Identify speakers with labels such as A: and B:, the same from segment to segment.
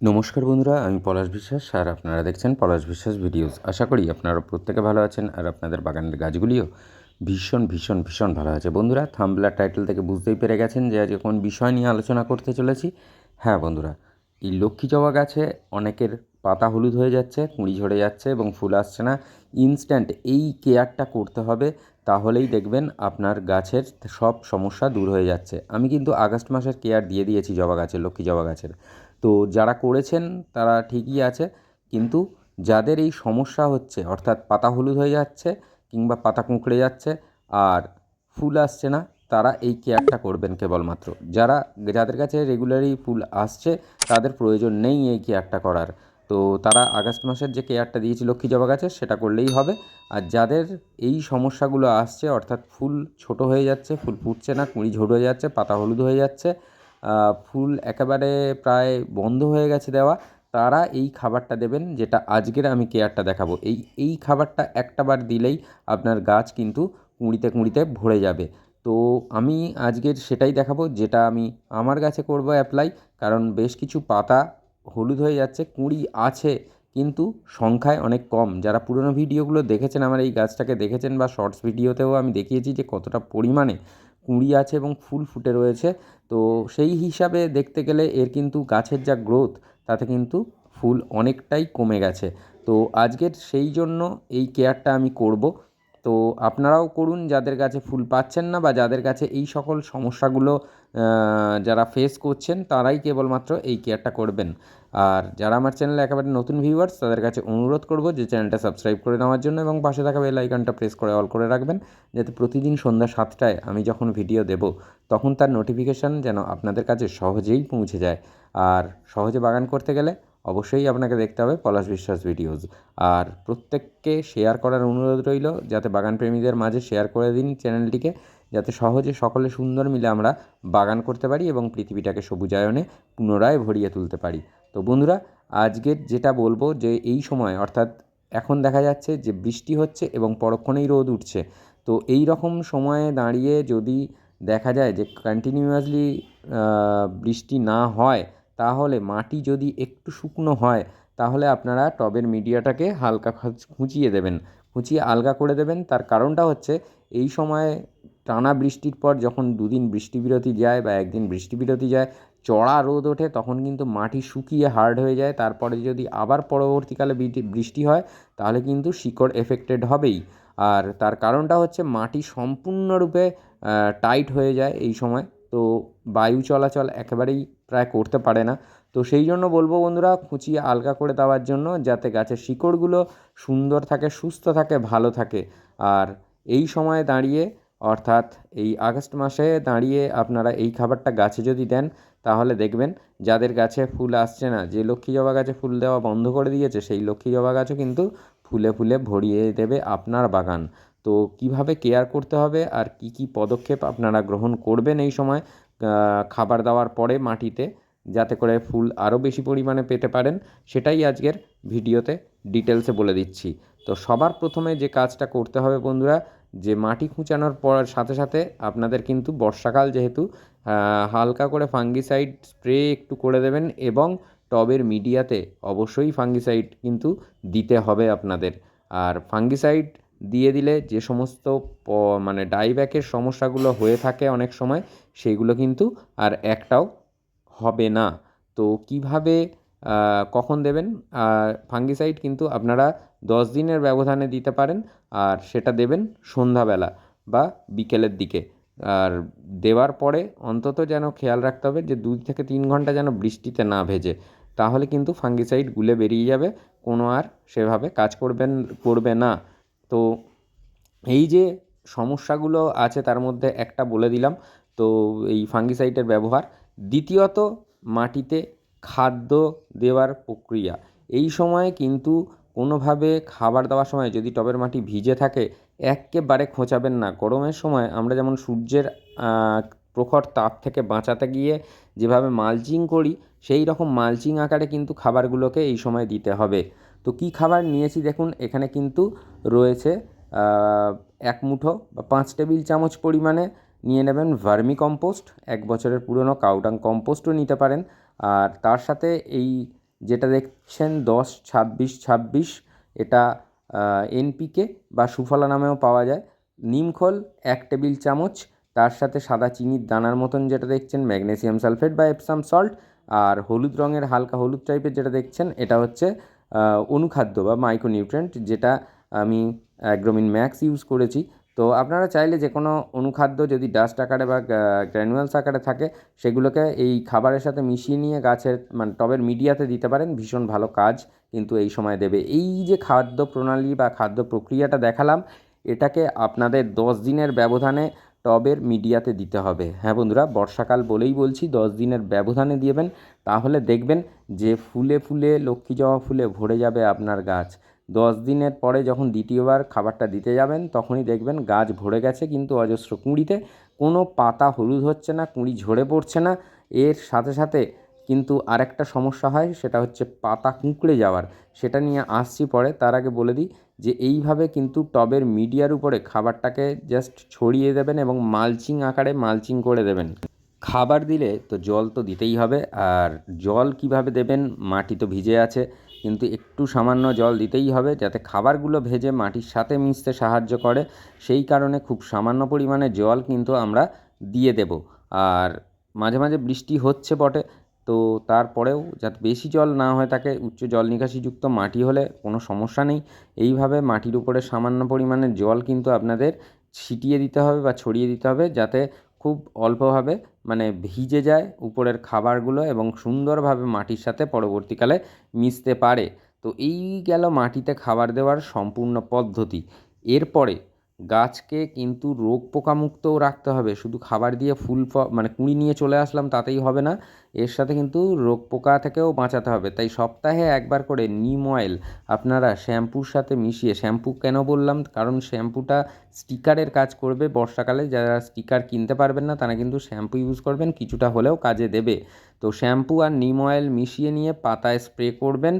A: নমস্কার বন্ধুরা, আমি পলাশ বিশ্বাস আর আপনারা দেখছেন পলাশ বিশ্বাস ভিডিওস। আশা করি আপনারা প্রত্যেকে ভালো আছেন আর আপনাদের বাগানের গাছগুলিও ভীষণ ভীষণ ভীষণ ভালো আছে। বন্ধুরা, থাম্বলার টাইটেল থেকে বুঝতেই পেরে গেছেন যে আজকে কোন বিষয় নিয়ে আলোচনা করতে চলেছি। হ্যাঁ বন্ধুরা, এই লক্ষ্মী জবা গাছে অনেকের পাতা হলুদ হয়ে যাচ্ছে, কুঁড়ি ঝরে যাচ্ছে এবং ফুল আসছে না। ইনস্ট্যান্ট এই কেয়ারটা করতে হবে, তাহলেই দেখবেন আপনার গাছের সব সমস্যা দূর হয়ে যাচ্ছে। আমি কিন্তু আগস্ট মাসের কেয়ার দিয়ে দিয়েছি জবা গাছের, লক্ষ্মী জবা গাছের। তো যারা করেছেন তারা ঠিকই আছে, কিন্তু যাদের এই সমস্যা হচ্ছে, অর্থাৎ পাতা হলুদ হয়ে যাচ্ছে কিংবা পাতা কুঁকড়ে যাচ্ছে আর ফুল আসছে না, তারা এই কেয়ারটা করবেন কেবলমাত্র। যারা যাদের কাছে রেগুলারই ফুল আসছে, তাদের প্রয়োজন নেই এই কেয়ারটা করার। তো তারা আগস্ট মাসের যে কেয়ারটা দিয়েছে লক্ষ্মী জবা গাছের সেটা করলেই হবে। আর যাদের এই সমস্যাগুলো আসছে, অর্থাৎ ফুল ছোট হয়ে যাচ্ছে, ফুল ফুটছে না, কুঁড়ি ঝরে যাচ্ছে, পাতা হলুদ হয়ে যাচ্ছে ফুল একেবারে প্রায় বন্ধ হয়ে গেছে দেওয়া। তারা এই খাবারটা দেবেন, যেটা আজকের আমি কেয়ারটা দেখাবো। এই এই খাবারটা একটাবার দিলেই আপনার গাছ কিন্তু কুঁড়িতে কুঁড়িতে ভরে যাবে। তো আমি আজকের সেটাই দেখাবো, যেটা আমি আমার গাছে করব অ্যাপ্লাই কারণ বেশ কিছু পাতা হলুদ হয়ে যাচ্ছে, কুঁড়ি আছে, কিন্তু সংখ্যায় অনেক কম। যারা পুরনো ভিডিওগুলো দেখেছেন, আমার এই গাছটাকে দেখেছেন বা শর্টস ভিডিওতেও আমি দেখিয়েছি যে কতটা পরিমাণে কুঁড়ি আছে এবং ফুল ফুটে রয়েছে। তো সেই হিসাবে দেখতে গেলে এর কিন্তু গাছের যা গ্রোথ তাতে কিন্তু ফুল অনেকটাই কমে গেছে। তো আজকের সেই জন্য এই কেয়ারটা আমি করব। তো আপনারাও করুন, যাদের কাছে ফুল পাচ্ছেন না বা যাদের কাছে এই সকল সমস্যাগুলো যারা ফেস করছেন, তারাই কেবলমাত্র এই কেয়ারটা করবেন। আর যারা আমার চ্যানেলে একেবারে নতুন ভিউয়ার্স তাদের কাছে অনুরোধ করব যে চ্যানেলটা সাবস্ক্রাইব করে নেওয়ার জন্য এবং পাশে থাকা বেল আইকনটা প্রেস করে অল করে রাখবেন, যাতে প্রতিদিন সন্ধ্যা সাতটায় আমি যখন ভিডিও দেব, তখন তার নোটিফিকেশান যেন আপনাদের কাছে সহজেই পৌঁছে যায়। আর সহজে বাগান করতে গেলে অবশ্যই আপনাকে দেখতে হবে পলাশ বিশ্বাস ভিডিওস আর প্রত্যেককে শেয়ার করার অনুরোধ রইল, যাতে বাগান প্রেমীদের মাঝে শেয়ার করে দিন চ্যানেলটিকে যাতে সহজে সকলে সুন্দর মিলে আমরা বাগান করতে পারি এবং পৃথিবীটাকে সবুজায়নে পুনরায় ভরিয়ে তুলতে পারি। তো বন্ধুরা, আজকের যেটা বলব যে এই সময়, অর্থাৎ এখন দেখা যাচ্ছে যে বৃষ্টি হচ্ছে এবং পরক্ষণেই রোদ উঠছে। তো এই রকম সময়ে দাঁড়িয়ে যদি দেখা যায় যে কন্টিনিউয়াসলি বৃষ্টি না হয়, তাহলে মাটি যদি একটু শুকনো হয়, তাহলে আপনারা টবের মিডিয়াটাকে হালকা খুঁচিয়ে দেবেন। খুঁচিয়ে আলগা করে দেবেন। তার কারণটা হচ্ছে এই সময় টানা বৃষ্টির পর যখন দুদিন বৃষ্টি বিরতি যায় বা একদিন বৃষ্টি বিরতি যায়, চড়া রোদ ওঠে, তখন কিন্তু মাটি শুকিয়ে হার্ড হয়ে যায়। তারপরে যদি আবার পরবর্তীকালে বৃষ্টি হয়, তাহলে কিন্তু শিকড় এফেক্টেড হবেই। আর তার কারণটা হচ্ছে মাটি সম্পূর্ণরূপে টাইট হয়ে যায় এই সময়। তো বায়ু চলাচল একেবারেই প্রায় করতে পারে না। তো সেই জন্য বলব বন্ধুরা, খুঁচিয়ে আলগা করে দেওয়ার জন্য যাতে গাছের শিকড়গুলো সুন্দর থাকে, সুস্থ থাকে, ভালো থাকে। আর এই সময়ে দাঁড়িয়ে অর্থাৎ এই আগস্ট মাসে দাঁড়িয়ে আপনারা এই খাবারটা গাছে যদি দেন, তাহলে দেখবেন যাদের গাছে ফুল আসছে না, যে লক্ষ্মী জবা গাছে ফুল দেওয়া বন্ধ করে দিয়েছে, সেই লক্ষ্মী জবা গাছও কিন্তু ফুলে ফুলে ভরিয়ে দেবে আপনার বাগান। তো কীভাবে কেয়ার করতে হবে আর কি কি পদক্ষেপ আপনারা গ্রহণ করবেন এই সময় খাবার দেওয়ার পরে মাটিতে যাতে করে ফুল আরও বেশি পরিমাণে পেতে পারেন, সেটাই আজকের ভিডিওতে ডিটেলসে বলে দিচ্ছি। তো সবার প্রথমে যে কাজটা করতে হবে বন্ধুরা যে মাটি খুঁচানোর পর সাথে সাথে আপনাদের কিন্তু বর্ষাকাল যেহেতু হালকা করে ফাঙ্গিসাইড স্প্রে একটু করে দেবেন এবং টবের মিডিয়াতে অবশ্যই ফাঙ্গিসাইড কিন্তু দিতে হবে আপনাদের। আর ফাঙ্গিসাইড দিয়ে দিলে যে সমস্ত মানে ডাইব্যাকের সমস্যাগুলো হয়ে থাকে অনেক সময়, সেগুলো কিন্তু আর একটাও হবে না। তো কীভাবে কখন দেবেন? ফাঙ্গিসাইড কিন্তু আপনারা দশ দিনের ব্যবধানে দিতে পারেন। আর সেটা দেবেন সন্ধ্যাবেলা বা বিকেলের দিকে। আর দেওয়ার পরে অন্তত যেন খেয়াল রাখতে হবে যে দুই থেকে তিন ঘণ্টা যেন বৃষ্টিতে না ভেজে, তাহলে কিন্তু ফাঙ্গিসাইড গুলে বেরিয়ে যাবে, কোনো আর সেভাবে কাজ করবেন, করবে না। তো এই যে সমস্যাগুলো আছে তার মধ্যে একটা বলে দিলাম, তো এই ফাঙ্গিসাইডের ব্যবহার। দ্বিতীয়ত, মাটিতে খাদ্য দেওয়ার প্রক্রিয়া। এই সময়ে কিন্তু কোনোভাবে খাবার দেওয়ার সময় যদি টবের মাটি ভিজে থাকে, এক্কেবারে খোঁচাবেন না। গরমের সময় আমরা যেমন সূর্যের প্রখর তাপ থেকে বাঁচাতে গিয়ে যেভাবে মালচিং করি, সেই রকম মালচিং আকারে কিন্তু খাবারগুলোকে এই সময় দিতে হবে। তো কী খাবার নিয়েছি দেখুন, এখানে কিন্তু রয়েছে এক মুঠো বা পাঁচ টেবিল চামচ পরিমাণে নিয়ে নেবেন ভার্মি কম্পোস্ট। এক বছরের পুরনো কাউডাং কম্পোস্টও নিতে পারেন। আর তার সাথে এই যেটা দেখছেন দশ, ছাব্বিশ ছাব্বিশ, এটা এনপিকে বা সুফলা নামেও পাওয়া যায়। নিমখোল এক টেবিল চামচ, তার সাথে সাদা চিনির দানার মতন যেটা দেখছেন, ম্যাগনেসিয়াম সালফেট বা এপসাম সল্ট, আর হলুদ রঙের হালকা হলুদ টাইপের যেটা দেখছেন, এটা হচ্ছে অনুখাদ্য বা মাইক্রোনিউট্রেন্ট যেটা আমি অ্যাগ্রোমিন ম্যাক্স ইউজ করেছি। তো আপনারা চাইলে যে কোনো অনুখাদ্য যদি ডাস্ট আকারে বা গ্র্যানুয়ালস আকারে থাকে, সেগুলোকে এই খাবারের সাথে মিশিয়ে নিয়ে গাছের মানে টবের মিডিয়াতে দিতে পারেন। ভীষণ ভালো কাজ কিন্তু এই সময় দেবে। এই যে খাদ্য প্রণালী বা খাদ্য প্রক্রিয়াটা দেখালাম, এটাকে আপনাদের দশ দিনের ব্যবধানে টবের মিডিয়াতে দিতে হবে। হ্যাঁ বন্ধুরা, বর্ষাকাল বলেই বলছি, দশ দিনের ব্যবধানে দিবেন। তাহলে দেখবেন যে ফুলে ফুলে, লক্ষ্মী জবা ফুলে ভরে যাবে আপনার গাছ। দশ দিনের পরে যখন দ্বিতীয়বার খাবারটা দিতে যাবেন, তখনই দেখবেন গাছ ভরে গেছে কিন্তু অজস্র কুঁড়িতে। কোনো পাতা হলুদ হচ্ছে না, কুঁড়ি ঝরে পড়ছে না। এর সাথে সাথে কিন্তু আরেকটা সমস্যা হয়, সেটা হচ্ছে পাতা কুঁকড়ে যাওয়ার। সেটা নিয়ে আসছি পরে, তার আগে বলে দিই যে এইভাবে কিন্তু টবের মিডিয়ার উপরে খাবারটাকে জাস্ট ছড়িয়ে দেবেন এবং মালচিং আকারে মালচিং করে দেবেন। খাবার দিলে তো জল তো দিতেই হবে, আর জল কীভাবে দেবেন মাটি তো ভিজে আছে। কিন্তু একটু সামান্য জল দিতেই হবে যাতে খাবারগুলো ভেজে মাটির সাথে মিশতে সাহায্য করে। সেই কারণে খুব সামান্য পরিমাণে জল কিন্তু আমরা দিয়ে দেব। আর মাঝে মাঝে বৃষ্টি হচ্ছে বটে, তো তারপরেও যাতে বেশি জল না হয়ে থাকে উচ্চ জল নিকাশিযুক্ত মাটি হলে কোনো সমস্যা নেই। এইভাবে মাটির উপরে সামান্য পরিমাণে জল কিন্তু আপনাদের ছিটিয়ে দিতে হবে বা ছড়িয়ে দিতে হবে যাতে খুব অল্পভাবে মানে ভিজে যায় উপরের খাবারগুলো এবং সুন্দরভাবে মাটির সাথে পরবর্তীকালে মিশতে পারে। তো এই গেল মাটিতে খাবার দেওয়ার সম্পূর্ণ পদ্ধতি। এরপরে গাছকে কিন্তু রোগ পোকামুক্তও রাখতে হবে। শুধু খাবার দিয়ে ফুল মানে কুঁড়ি নিয়ে চলে আসলাম তাতেই হবে না। এর সাথে কিন্তু রোগ পোকা থেকেও বাঁচাতে হবে। তাই সপ্তাহে একবার করে নিম অয়েল আপনারা শ্যাম্পুর সাথে মিশিয়ে, শ্যাম্পু কেন বললাম? কারণ শ্যাম্পুটা স্টিকারের কাজ করবে। বর্ষাকালে যারা স্টিকার কিনতে পারবেন না, তারা কিন্তু শ্যাম্পু ইউজ করবেন। কিছুটা হলেও কাজে দেবে। তো শ্যাম্পু আর নিম অয়েল মিশিয়ে নিয়ে পাতায় স্প্রে করবেন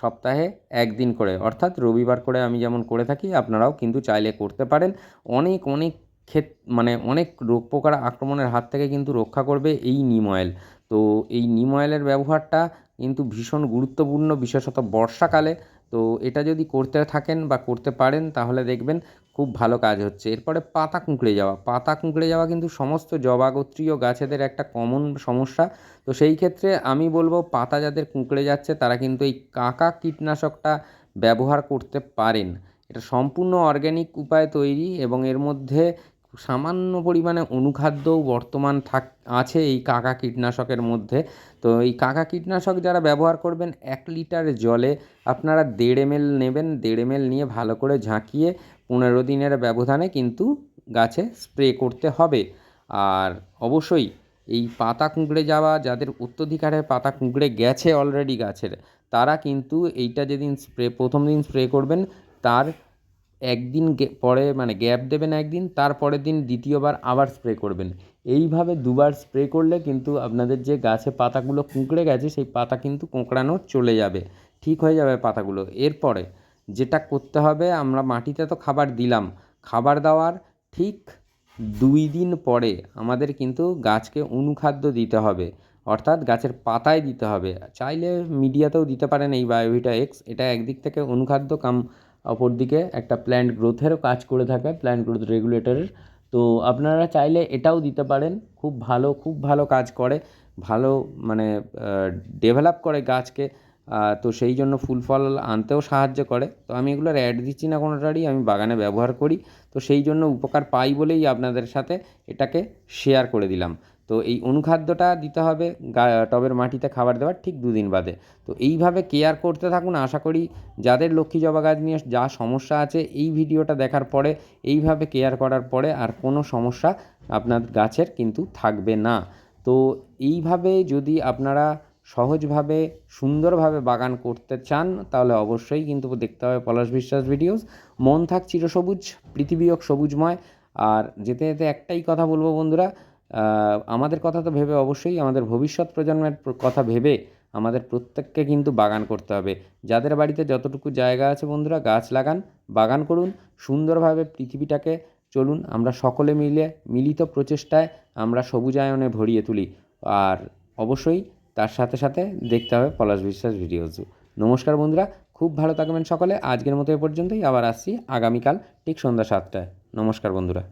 A: সপ্তাহে একদিন করে। অর্থাৎ রবিবার করে আমি যেমন করে থাকি, আপনারাও কিন্তু চাইলে করতে পারেন। অনেক অনেক ক্ষেত মানে অনেক রোগ পোকার আক্রমণের হাত থেকে কিন্তু রক্ষা করবে এই নিম অয়েল। তো এই নিম অয়েলের ব্যবহারটা কিন্তু ভীষণ গুরুত্বপূর্ণ, বিশেষত বর্ষাকালে। তো এটা যদি করতে থাকেন বা করতে পারেন, তাহলে দেখবেন খুব ভালো কাজ হচ্ছে। এরপরে পাতা কুঁকড়ে যাওয়া। পাতা কুঁকড়ে যাওয়া কিন্তু সমস্ত জবাগোত্রীয় গাছেদের একটা কমন সমস্যা। তো সেই ক্ষেত্রে আমি বলব, পাতা যাদের কুঁকড়ে যাচ্ছে, তারা কিন্তু এই কাকা কীটনাশকটা ব্যবহার করতে পারেন। এটা সম্পূর্ণ অর্গ্যানিক উপায়ে তৈরি এবং এর মধ্যে সামান্য পরিমাণে অনুখাদ্যও বর্তমান থাক, আছে এই কাকা কীটনাশকের মধ্যে। তো এই কাকা কীটনাশক যারা ব্যবহার করবেন, এক লিটার জলে আপনারা দেড় এমএল নেবেন, দেড় এমএল নিয়ে ভালো করে ঝাঁকিয়ে পনেরো দিনের ব্যবধানে কিন্তু গাছে স্প্রে করতে হবে। আর অবশ্যই এই পাতা কুঁকড়ে যাওয়া, যাদের অত্যধিকারে পাতা কুঁকড়ে গেছে অলরেডি গাছের, তারা কিন্তু এইটা যেদিন স্প্রে, প্রথম দিন স্প্রে করবেন, তার একদিন পরে মানে গ্যাপ দেবেন একদিন তারপরের দিন দ্বিতীয়বার আবার স্প্রে করবেন। এইভাবে দুবার স্প্রে করলে কিন্তু আপনাদের যে গাছে পাতাগুলো কুঁকড়ে গেছে, সেই পাতা কিন্তু কোঁকড়ানো চলে যাবে। ঠিক হয়ে যাবে পাতাগুলো। এরপরে যেটা করতে হবে, আমরা মাটিতে তো খাবার দিলাম। খাবার দেওয়ার ঠিক দুই দিন পরে আমাদের কিন্তু গাছকে অনুখাদ্য দিতে হবে। অর্থাৎ গাছের পাতায় দিতে হবে। চাইলে মিডিয়াতেও দিতে পারেন এই বায়োভিটা এক্স। এটা একদিক থেকে অনুখাদ্য কাম অপরদিকে একটা প্ল্যান্ট গ্রোথেরও কাজ করে থাকে প্ল্যান্ট গ্রোথ রেগুলেটরের তো আপনারা চাইলে এটাও দিতে পারেন। খুব ভালো খুব ভালো কাজ করে, ভালো মানে ডেভেলপ করে গাছকে। তো সেই জন্য ফুল ফল আনতেও সাহায্য করে। তো আমি এগুলোর অ্যাড দিচ্ছি না কোনোটারই, আমি বাগানে ব্যবহার করি। তো সেই জন্য উপকার পাই বলেই আপনাদের সাথে এটাকে শেয়ার করে দিলাম। তো এই অনুখাদ্যটা দিতে হবে টবের মাটিতে খাবার দেওয়ার ঠিক দুদিন বাদে। তো এইভাবে কেয়ার করতে থাকুন, আশা করি যাদের লক্ষ্মী জবা গাছ নিয়ে যা সমস্যা আছে এই ভিডিওটা দেখার পরে, এইভাবে কেয়ার করার পরে আর কোনো সমস্যা আপনার গাছের কিন্তু থাকবে না। তো এইভাবে যদি আপনারা সহজভাবে, সুন্দরভাবে বাগান করতে চান, তাহলে অবশ্যই কিন্তু দেখতে হবে পলাশ বিশ্বাস ভিডিওস মন থাক চিরসবুজ, পৃথিবী সবুজময়। আর যেতে যেতে একটাই কথা বলব বন্ধুরা আমাদের কথা তো ভেবে অবশ্যই আমাদের ভবিষ্যৎ প্রজন্মের কথা ভেবে আমাদের প্রত্যেককে কিন্তু বাগান করতে হবে। যাদের বাড়িতে যতটুকু জায়গা আছে বন্ধুরা, গাছ লাগান, বাগান করুন, সুন্দরভাবে পৃথিবীটাকে চলুন, আমরা সকলে মিলে মিলিত প্রচেষ্টায় আমরা সবুজায়নে ভরিয়ে তুলি। আর অবশ্যই তার সাথে সাথে দেখতে হবে পলাশ বিশ্বাস ভিডিওস। নমস্কার বন্ধুরা, খুব ভালো থাকবেন সকলে। আজকের মতো এ পর্যন্তই। আবার আসছি আগামীকাল ঠিক সন্ধ্যা সাতটায়। নমস্কার বন্ধুরা।